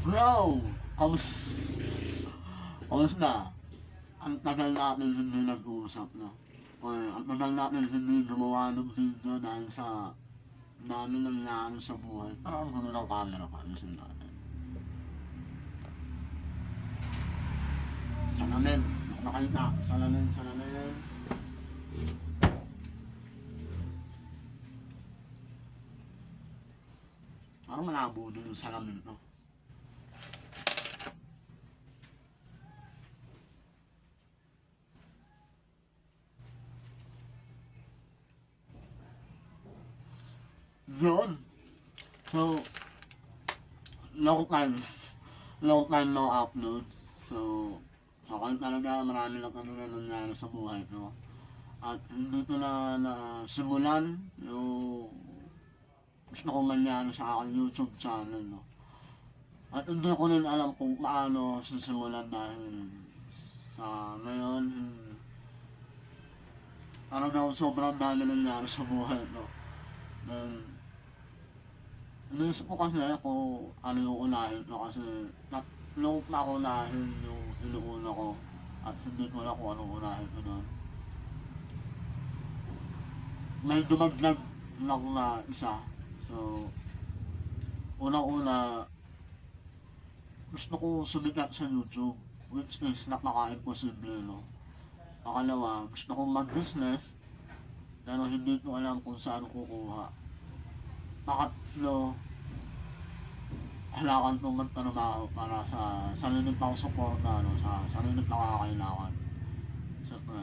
Bro! Kamus... Kamusta? Ang tagal natin hindi nag-uusap, no? Or ang tagal natin hindi gumawa ng video dahil sa dami nangyari sa buhay. Parang gulo ng camera ka, alisin natin. Salamin. Nakita. Salamin, salamin. Parang malabo din yung salamin, no? Yun. So, long time. Long time no upload. So, akin talaga marami lang kami na nangyari sa buhay ko. At hindi ko na nasimulan yung gusto ko mangyari sa aking YouTube channel. No? At hindi ko rin alam kung paano sisimulan dahil sa ngayon, hmm, ano daw sobrang dami nangyari sa buhay. No? Then, Iniisip ko kasi kung ano yung unahin ko kasi natlong pa ako unahin yung inuuna ko at hindi ko na kung anong unahin ko doon. May dumagdag lang na isa. So, unang-una, gusto ko sumikat sa YouTube which is napaka-imposible, no? Pakalawa, gusto kong mag-business pero hindi ko alam kung saan kukuha pangatlo, kailangan kong magtrabaho para sa sarili pang support na ano, sa sarili pang kakailangan. Siyempre,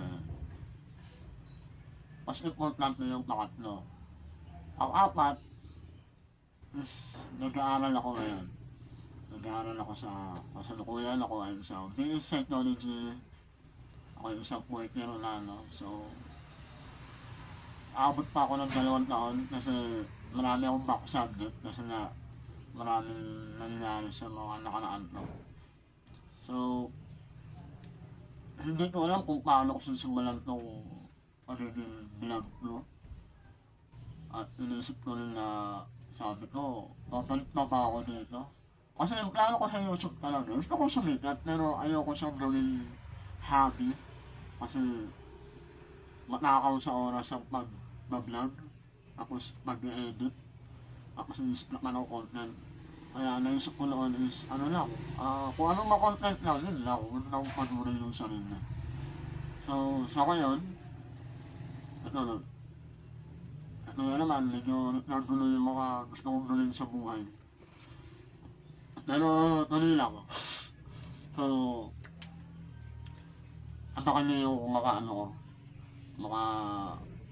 mas importante yung pangatlo. Ang apat is nag-aaral ako ngayon. Nag-aaral ako sa kasalukuyan ako ay sa business psychology. Ako yung isang worker na ano. So, aabot pa ako ng dalawang taon kasi marami akong back subject kasi nga maraming nangyari sa mga nakaraan ko. So, hindi ko alam kung paano ko sisimulan itong pagiging vlog ko. At inisip ko rin na sabi ko, papalit na pa ako dito. Kasi yung plano ko sa YouTube talaga, gusto ko sumikat pero ayoko siyang gawin hobby. Kasi matakaw sa oras ang pag-vlog. Tapos mag-edit. Tapos inisip na ako content. Kaya naisip ko noon is, ano lang, ah kung anong ma-content lang, yun lang. Huwag na akong panurin yung sarili. So, sa ngayon, ito na. Ito na naman, medyo nagulo yung mga gusto kong gawin sa buhay. Pero, tuloy lang ako. so, abangan niyo yung mga ano ko, mga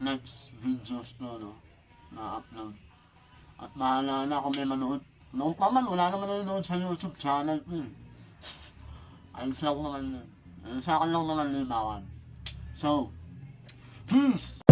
next videos ko, no, na upload. At bahala na kung may manood. Noon pa man, wala naman nanonood sa YouTube channel ko eh. Ayos lang naman yun. Eh, Sa akin lang naman limawan. So, peace!